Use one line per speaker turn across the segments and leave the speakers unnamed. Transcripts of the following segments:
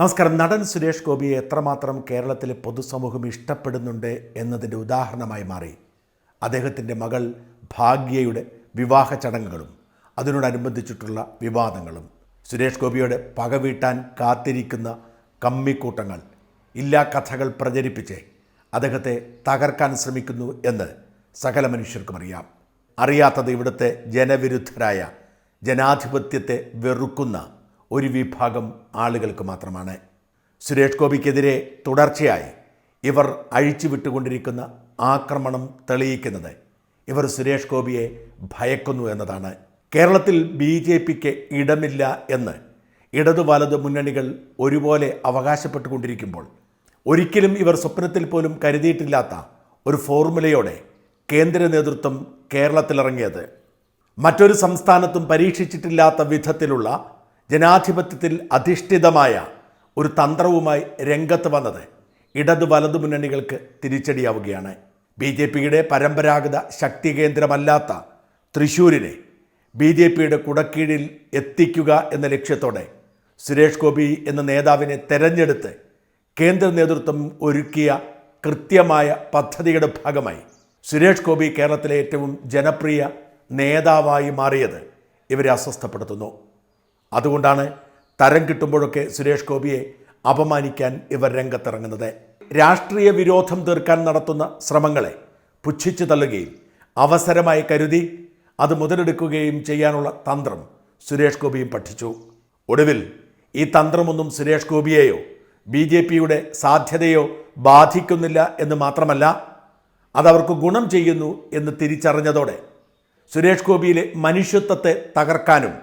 നമസ്കാരം. നടൻ സുരേഷ് ഗോപിയെ എത്രമാത്രം കേരളത്തിലെ പൊതുസമൂഹം ഇഷ്ടപ്പെടുന്നുണ്ട് എന്നതിന്റെ ഉദാഹരണമായി മാറി. അദ്ദേഹത്തിന്റെ മകൾ ഭാഗ്യയുടെ വിവാഹ ചടങ്ങുകളും അതിനോടനുബന്ധിച്ചിട്ടുള്ള വിവാദങ്ങളും. സുരേഷ് ഗോപിയുടെ പക വീട്ടാൻ കാത്തിരിക്കുന്ന കമ്മിക്കൂട്ടങ്ങൾ ഇല്ലാ കഥകൾ പ്രചരിപ്പിച്ച് അദ്ദേഹത്തെ തകർക്കാൻ ശ്രമിക്കുന്നു എന്ന് സകല മനുഷ്യർക്കും അറിയാം. അറിയാത്തത് ഇവിടുത്തെ ജനവിരുദ്ധരായ ജനാധിപത്യത്തെ വെറുക്കുന്ന ഒരു വിഭാഗം ആളുകൾക്ക് മാത്രമാണ്. സുരേഷ് ഗോപിക്കെതിരെ തുടർച്ചയായി ഇവർ അഴിച്ചുവിട്ടുകൊണ്ടിരിക്കുന്ന ആക്രമണം തെളിയിക്കുന്നത് ഇവർ സുരേഷ് ഗോപിയെ ഭയക്കുന്നു എന്നതാണ്. കേരളത്തിൽ ബി ജെ പിക്ക് ഇടമില്ല എന്ന് ഇടതു വലതു മുന്നണികൾ ഒരുപോലെ അവകാശപ്പെട്ടുകൊണ്ടിരിക്കുമ്പോൾ ഒരിക്കലും ഇവർ സ്വപ്നത്തിൽ പോലും കരുതിയിട്ടില്ലാത്ത ഒരു ഫോർമുലയോടെ കേന്ദ്ര നേതൃത്വം കേരളത്തിലിറങ്ങിയത്. മറ്റൊരു സംസ്ഥാനത്തും പരീക്ഷിച്ചിട്ടില്ലാത്ത വിധത്തിലുള്ള ജനാധിപത്യത്തിൽ അധിഷ്ഠിതമായ ഒരു തന്ത്രവുമായി രംഗത്ത് വന്നത് ഇടതു വലതു മുന്നണികൾക്ക് തിരിച്ചടിയാവുകയാണ്. ബി ജെ പിയുടെ പരമ്പരാഗത ശക്തി കേന്ദ്രമല്ലാത്ത തൃശൂരിനെ ബി ജെ പിയുടെ കുടക്കീഴിൽ എത്തിക്കുക എന്ന ലക്ഷ്യത്തോടെ സുരേഷ് ഗോപി എന്ന നേതാവിനെ തെരഞ്ഞെടുത്ത് കേന്ദ്ര നേതൃത്വം ഒരുക്കിയ കൃത്യമായ പദ്ധതിയുടെ ഭാഗമായി സുരേഷ് ഗോപി കേരളത്തിലെ ഏറ്റവും ജനപ്രിയ നേതാവായി മാറിയത് ഇവരെ അസ്വസ്ഥപ്പെടുത്തുന്നു. അതുകൊണ്ടാണ് തരം കിട്ടുമ്പോഴൊക്കെ സുരേഷ് ഗോപിയെ അപമാനിക്കാൻ ഇവർ രംഗത്തിറങ്ങുന്നത്. രാഷ്ട്രീയ വിരോധം തീർക്കാൻ നടത്തുന്ന ശ്രമങ്ങളെ പുച്ഛിച്ചു തള്ളുകയും അവസരമായി കരുതി അത് മുതലെടുക്കുകയും ചെയ്യാനുള്ള തന്ത്രം സുരേഷ് ഗോപിയും പഠിച്ചു. ഒടുവിൽ ഈ തന്ത്രമൊന്നും സുരേഷ് ഗോപിയെയോ ബി ജെ പിയുടെ സാധ്യതയോ ബാധിക്കുന്നില്ല എന്ന് മാത്രമല്ല അതവർക്ക് ഗുണം ചെയ്യുന്നു എന്ന് തിരിച്ചറിഞ്ഞതോടെ സുരേഷ് ഗോപിയിലെ മനുഷ്യത്വത്തെ തകർക്കാനും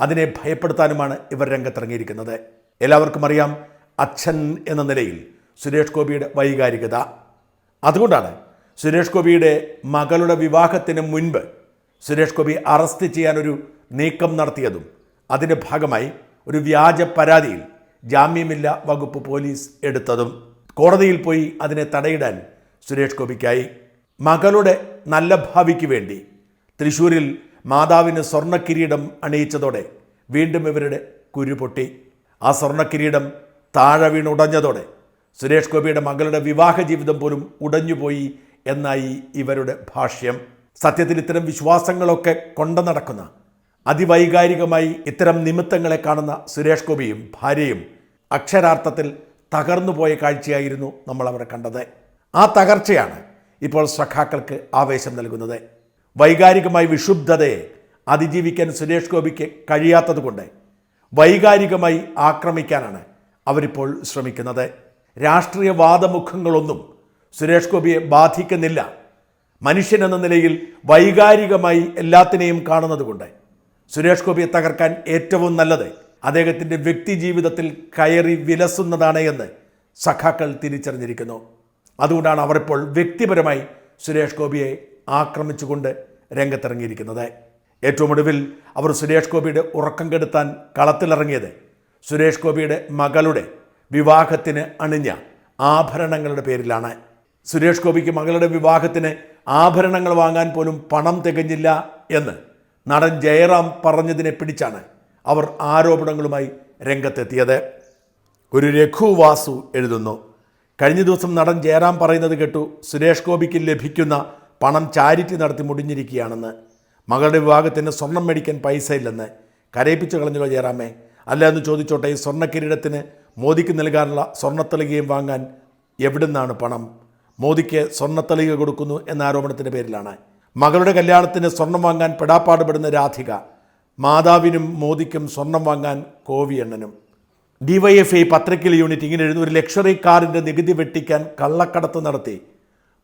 അതിനെ ഭയപ്പെടുത്താനുമാണ് ഇവർ രംഗത്തിറങ്ങിയിരിക്കുന്നത്. എല്ലാവർക്കും അറിയാം അച്ഛൻ എന്ന നിലയിൽ സുരേഷ് ഗോപിയുടെ വൈകാരികത. അതുകൊണ്ടാണ് സുരേഷ് ഗോപിയുടെ മകളുടെ വിവാഹത്തിന് മുൻപ് സുരേഷ് ഗോപി അറസ്റ്റ് ചെയ്യാനൊരു നീക്കം നടത്തിയതും അതിന്റെ ഭാഗമായി ഒരു വ്യാജ പരാതിയിൽ ജാമ്യമില്ല വകുപ്പ് പോലീസ് എടുത്തതും കോടതിയിൽ പോയി അതിനെ തടയിടാൻ സുരേഷ് ഗോപിക്കായി. മകളുടെ നല്ല ഭാവിക്ക് വേണ്ടി തൃശ്ശൂരിൽ മാതാവിന് സ്വർണക്കിരീടം അണിയിച്ചതോടെ വീണ്ടും ഇവരുടെ കുരുപൊട്ടി ആ സ്വർണക്കിരീടം താഴെ വീണുടഞ്ഞതോടെ സുരേഷ് ഗോപിയുടെ മകളുടെ വിവാഹ ജീവിതം പോലും ഉടഞ്ഞുപോയി എന്നായി ഇവരുടെ ഭാഷ്യം. സത്യത്തിൽ ഇത്തരം വിശ്വാസങ്ങളൊക്കെ കൊണ്ടു നടക്കുന്ന അതിവൈകാരികമായി ഇത്തരം നിമിത്തങ്ങളെ കാണുന്ന സുരേഷ് ഗോപിയും ഭാര്യയും അക്ഷരാർത്ഥത്തിൽ തകർന്നുപോയ കാഴ്ചയായിരുന്നു നമ്മൾ അവിടെ കണ്ടത്. ആ തകർച്ചയാണ് ഇപ്പോൾ സഖാക്കൾക്ക് ആവേശം നൽകുന്നത്. വൈകാരികമായി വിശുദ്ധതയെ അതിജീവിക്കാൻ സുരേഷ് ഗോപിക്ക് കഴിയാത്തതുകൊണ്ട് വൈകാരികമായി ആക്രമിക്കാനാണ് അവരിപ്പോൾ ശ്രമിക്കുന്നത്. രാഷ്ട്രീയ വാദമുഖങ്ങളൊന്നും സുരേഷ് ഗോപിയെ ബാധിക്കുന്നില്ല. മനുഷ്യൻ എന്ന നിലയിൽ വൈകാരികമായി എല്ലാത്തിനെയും കാണുന്നതുകൊണ്ട് സുരേഷ് ഗോപിയെ തകർക്കാൻ ഏറ്റവും നല്ലത് അദ്ദേഹത്തിന്റെ വ്യക്തി ജീവിതത്തിൽ കയറി വിലസുന്നതാണ് എന്ന് സഖാക്കൾ തിരിച്ചറിഞ്ഞിരിക്കുന്നു. അതുകൊണ്ടാണ് അവർ ഇപ്പോൾ വ്യക്തിപരമായി സുരേഷ് ഗോപിയെ ആക്രമിച്ചുകൊണ്ട് രംഗത്തിറങ്ങിയിരിക്കുന്നത്. ഏറ്റവും ഒടുവിൽ അവർ സുരേഷ് ഗോപിയുടെ ഉറക്കം കെടുത്താൻ കളത്തിലിറങ്ങിയത്. സുരേഷ് ഗോപിയുടെ മകളുടെ വിവാഹത്തിന് അണിഞ്ഞ ആഭരണങ്ങളുടെ പേരിലാണ്. സുരേഷ് ഗോപിക്ക് മകളുടെ വിവാഹത്തിന് ആഭരണങ്ങൾ വാങ്ങാൻ പോലും പണം തികഞ്ഞില്ല എന്ന് നടൻ ജയറാം പറഞ്ഞതിനെ പിടിച്ചാണ് അവർ ആരോപണങ്ങളുമായി രംഗത്തെത്തിയത്. ഒരു രഘു വാസു എഴുതുന്നു കഴിഞ്ഞ ദിവസം നടൻ ജയറാം പറയുന്നത് കേട്ടു സുരേഷ് ഗോപിക്ക് ലഭിക്കുന്ന പണം ചാരിറ്റി നടത്തി മുടിഞ്ഞിരിക്കുകയാണെന്ന്. മകളുടെ വിവാഹത്തിന് സ്വർണം മേടിക്കാൻ പൈസ ഇല്ലെന്ന് കരയിപ്പിച്ച് കളഞ്ഞല്ലോ ജയറാമേ. അല്ല എന്ന് ചോദിച്ചോട്ടെ ഈ സ്വർണ കിരീടത്തിന് മോദിക്ക് നൽകാനുള്ള സ്വർണത്തളികയും വാങ്ങാൻ എവിടുന്നാണ് പണം? മോദിക്ക് സ്വർണത്തളിക കൊടുക്കുന്നു എന്ന ആരോപണത്തിന്റെ പേരിലാണ്. മകളുടെ കല്യാണത്തിന് സ്വർണം വാങ്ങാൻ പെടാപ്പാടുപെടുന്ന രാധിക മാതാവിനും മോദിക്കും സ്വർണം വാങ്ങാൻ കോവിയണ്ണനും ഡിവൈഎഫ്ഐ പത്രക്കിൽ യൂണിറ്റ് ഇങ്ങനെ എഴുതുന്ന ഒരു ലക്ഷറി കാറിന്റെ നികുതി വെട്ടിക്കാൻ കള്ളക്കടത്ത് നടത്തി.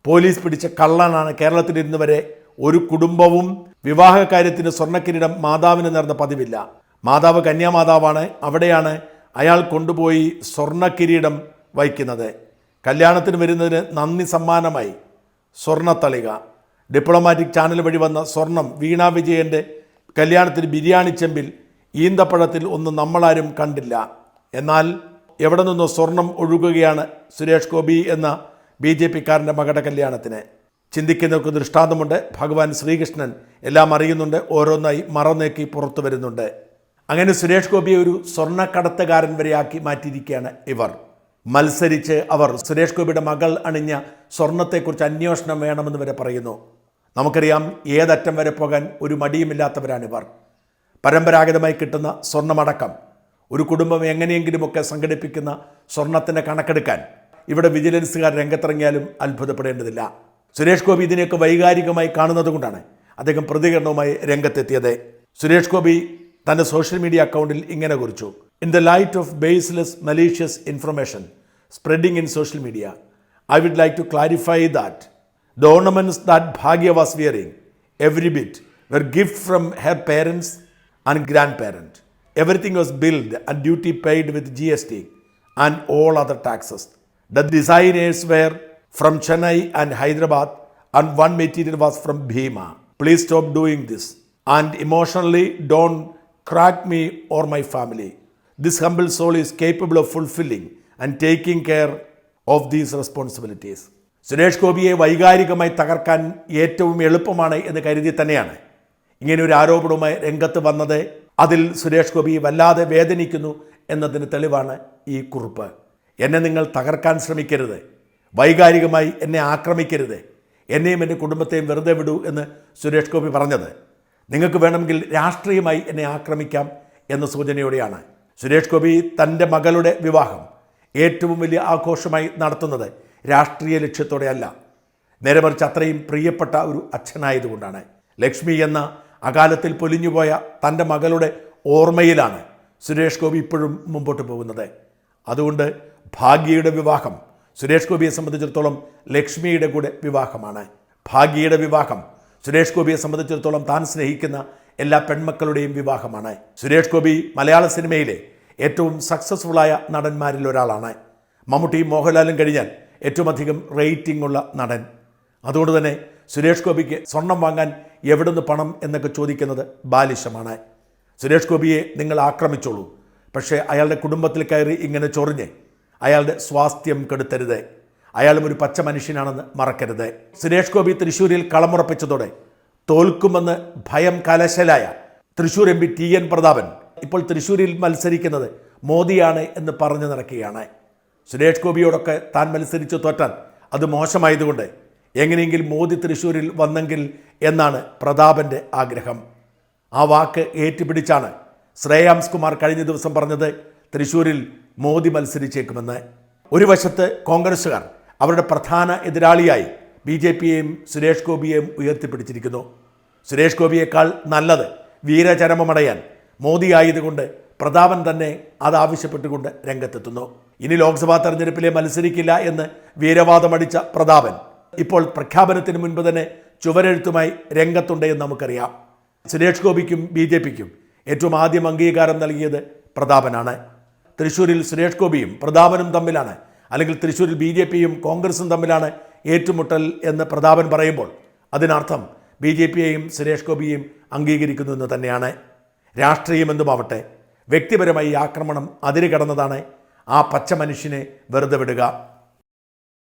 പോലീസ് പിടിച്ച കള്ളനാണ് കേരളത്തിലിരുന്ന് വരെ ഒരു കുടുംബവും വിവാഹ കാര്യത്തിന് സ്വർണക്കിരീടം മാതാവിന് നേർന്ന പതിവില്ല. മാതാവ് കന്യാമാതാവാണ്. അവിടെയാണ് അയാൾ കൊണ്ടുപോയി സ്വർണക്കിരീടം വഹിക്കുന്നത് കല്യാണത്തിന് വരുന്നതിന് നന്ദി സമ്മാനമായി. സ്വർണത്തളിക. ഡിപ്ലോമാറ്റിക് ചാനൽ വഴി വന്ന സ്വർണം വീണ വിജയന്റെ കല്യാണത്തിന് ബിരിയാണി ചെമ്പിൽ ഈന്തപ്പഴത്തിൽ ഒന്നും നമ്മളാരും കണ്ടില്ല. എന്നാൽ എവിടെ നിന്നോ സ്വർണം ഒഴുകുകയാണ് സുരേഷ് ഗോപി എന്ന ബി ജെ പിക്കാരന്റെ മകളുടെ കല്യാണത്തിന്. ചിന്തിക്കുന്നവർക്ക് ദൃഷ്ടാന്തമുണ്ട്. ഭഗവാൻ ശ്രീകൃഷ്ണൻ എല്ലാം അറിയുന്നുണ്ട്. ഓരോന്നായി മറന്നേക്കി പുറത്തു വരുന്നുണ്ട്. അങ്ങനെ സുരേഷ് ഗോപിയെ ഒരു സ്വർണക്കടത്തുകാരൻ വരെയാക്കി മാറ്റിയിരിക്കുകയാണ് ഇവർ. മത്സരിച്ച് അവർ സുരേഷ് ഗോപിയുടെ മകൾ അണിഞ്ഞ സ്വർണത്തെക്കുറിച്ച് അന്വേഷണം വേണമെന്ന് വരെ പറയുന്നു. നമുക്കറിയാം ഏതറ്റം വരെ പോകാൻ ഒരു മടിയുമില്ലാത്തവരാണിവർ. പരമ്പരാഗതമായി കിട്ടുന്ന സ്വർണമടക്കം ഒരു കുടുംബം എങ്ങനെയെങ്കിലുമൊക്കെ സംഘടിപ്പിക്കുന്ന സ്വർണത്തിന്റെ കണക്കെടുക്കാൻ ഇവിടെ വിജിലൻസുകാർ രംഗത്തിറങ്ങിയാലും അത്ഭുതപ്പെടേണ്ടതില്ല. സുരേഷ് ഗോപി ഇതിനെയൊക്കെ വൈകാരികമായി കാണുന്നത് കൊണ്ടാണ് അദ്ദേഹം പ്രതികരണവുമായി രംഗത്തെത്തിയത്. സുരേഷ് ഗോപി തന്റെ സോഷ്യൽ മീഡിയ അക്കൗണ്ടിൽ ഇങ്ങനെ കുറിച്ചു. In the light of baseless malicious information spreading in social media I would like to clarify that the ornaments that Bhagya was wearing every bit were gift from her parents and grand parent everything was billed and duty paid with G S T and all other taxes the designers were from Chennai and Hyderabad and one material was from Bhima. Please stop doing this and emotionally don't crack me or my family. This humble soul is capable of fulfilling and taking care of these responsibilities. Suresh ഗോപിയെ വൈകാരികമായി തകർക്കാൻ ഏറ്റവും എളുപ്പമാണ് എന്ന് കരുതി തന്നെയാണ് ഇങ്ങനെ ഒരു ആരോപണവുമായി രംഗത്ത് വന്നത് അതിൽ സുരേഷ് ഗോപി വല്ലാതെ വേദനിക്കുന്നു എന്നതിന് തെളിവാണ് ഈ കുറിപ്പ് എന്നെ നിങ്ങൾ തകർക്കാൻ ശ്രമിക്കരുത് വൈകാരികമായി എന്നെ ആക്രമിക്കരുത്. എന്നെയും എന്റെ കുടുംബത്തെയും വെറുതെ വിടൂ എന്ന് സുരേഷ് ഗോപി പറഞ്ഞത്. നിങ്ങൾക്ക് വേണമെങ്കിൽ രാഷ്ട്രീയമായി എന്നെ ആക്രമിക്കാം എന്ന സൂചനയോടെയാണ് സുരേഷ് ഗോപി തന്റെ മകളുടെ വിവാഹം ഏറ്റവും വലിയ ആഘോഷമായി നടത്തുന്നത് രാഷ്ട്രീയ ലക്ഷ്യത്തോടെയല്ല. നേരെ മറിച്ച് അത്രയും പ്രിയപ്പെട്ട ഒരു അച്ഛനായതുകൊണ്ടാണ്. ലക്ഷ്മി എന്ന അകാലത്തിൽ പൊലിഞ്ഞുപോയ തന്റെ മകളുടെ ഓർമ്മയിലാണ് സുരേഷ് ഗോപി ഇപ്പോഴും മുമ്പോട്ട് പോകുന്നത്. അതുകൊണ്ട് ഭാഗ്യയുടെ വിവാഹം സുരേഷ് ഗോപിയെ സംബന്ധിച്ചിടത്തോളം ലക്ഷ്മിയുടെ കൂടെ വിവാഹമാണ്. ഭാഗ്യയുടെ വിവാഹം സുരേഷ് ഗോപിയെ സംബന്ധിച്ചിടത്തോളം താൻ സ്നേഹിക്കുന്ന എല്ലാ പെൺമക്കളുടെയും വിവാഹമാണ്. സുരേഷ് ഗോപി മലയാള സിനിമയിലെ ഏറ്റവും സക്സസ്ഫുള്ളായ നടന്മാരിൽ ഒരാളാണ്. മമ്മൂട്ടിയും മോഹൻലാലും കഴിഞ്ഞാൽ ഏറ്റവും അധികം റേറ്റിംഗ് ഉള്ള നടൻ. അതുകൊണ്ട് തന്നെ സുരേഷ് ഗോപിക്ക് സ്വർണം വാങ്ങാൻ എവിടുന്ന് പണം എന്നൊക്കെ ചോദിക്കുന്നത് ബാലിശമാണ്. സുരേഷ് ഗോപിയെ നിങ്ങൾ ആക്രമിച്ചോളൂ. പക്ഷേ അയാളുടെ കുടുംബത്തിൽ കയറി ഇങ്ങനെ ചൊറിഞ്ഞ് അയാളുടെ സ്വാസ്ഥ്യം കെടുത്തരുത്. അയാളും ഒരു പച്ച മനുഷ്യനാണെന്ന് മറക്കരുത്. സുരേഷ് ഗോപി തൃശ്ശൂരിൽ കളമുറപ്പിച്ചതോടെ തോൽക്കുമെന്ന് ഭയം കലശലായ Thrissur M P T N Prathapan ഇപ്പോൾ തൃശ്ശൂരിൽ മത്സരിക്കുന്നത് മോദിയാണ് എന്ന് പറഞ്ഞു നടക്കുകയാണ്. സുരേഷ് ഗോപിയോടൊക്കെ താൻ മത്സരിച്ചു തോറ്റാൻ അത് മോശമായതുകൊണ്ട് എങ്ങനെയെങ്കിലും മോദി തൃശ്ശൂരിൽ വന്നെങ്കിൽ എന്നാണ് പ്രതാപന്റെ ആഗ്രഹം. ആ വാക്ക് ഏറ്റുപിടിച്ചാണ് ശ്രേയാംസ് കുമാർ കഴിഞ്ഞ ദിവസം പറഞ്ഞത് തൃശ്ശൂരിൽ മോദി മത്സരിച്ചേക്കുമെന്ന് ഒരു വശത്ത് കോൺഗ്രസ്സുകാർ അവരുടെ പ്രധാന എതിരാളിയായി ബി ജെ പിയെയും സുരേഷ് ഗോപിയെയും ഉയർത്തിപ്പിടിച്ചിരിക്കുന്നു. സുരേഷ് ഗോപിയേക്കാൾ നല്ലത് വീരചരമമടയാൻ മോദി ആയതുകൊണ്ട് പ്രതാപൻ തന്നെ അത് ആവശ്യപ്പെട്ടുകൊണ്ട് രംഗത്തെത്തുന്നു. ഇനി ലോക്സഭാ തെരഞ്ഞെടുപ്പിലെ മത്സരിക്കില്ല എന്ന് വീരവാദമടിച്ച പ്രതാപൻ ഇപ്പോൾ പ്രഖ്യാപനത്തിന് മുൻപ് തന്നെ ചുവരെഴുത്തുമായി രംഗത്തുണ്ട് എന്ന് നമുക്കറിയാം. സുരേഷ് ഗോപിക്കും ബി ജെ പിക്കും ഏറ്റവും ആദ്യം അംഗീകാരം നൽകിയത് പ്രതാപനാണ്. തൃശ്ശൂരിൽ സുരേഷ് ഗോപിയും പ്രതാപനും തമ്മിലാണ്. അല്ലെങ്കിൽ തൃശ്ശൂരിൽ ബി ജെ പിയും കോൺഗ്രസും തമ്മിലാണ് ഏറ്റുമുട്ടൽ എന്ന് പ്രതാപൻ പറയുമ്പോൾ അതിനർത്ഥം ബി ജെ പിയെയും സുരേഷ് ഗോപിയെയും അംഗീകരിക്കുന്നു എന്ന് തന്നെയാണ് രാഷ്ട്രീയമെന്തുമാവട്ടെ വ്യക്തിപരമായി ആക്രമണം അതിരുകടന്നതാണ് ആ പച്ച മനുഷ്യനെ വെറുതെ വിടുക.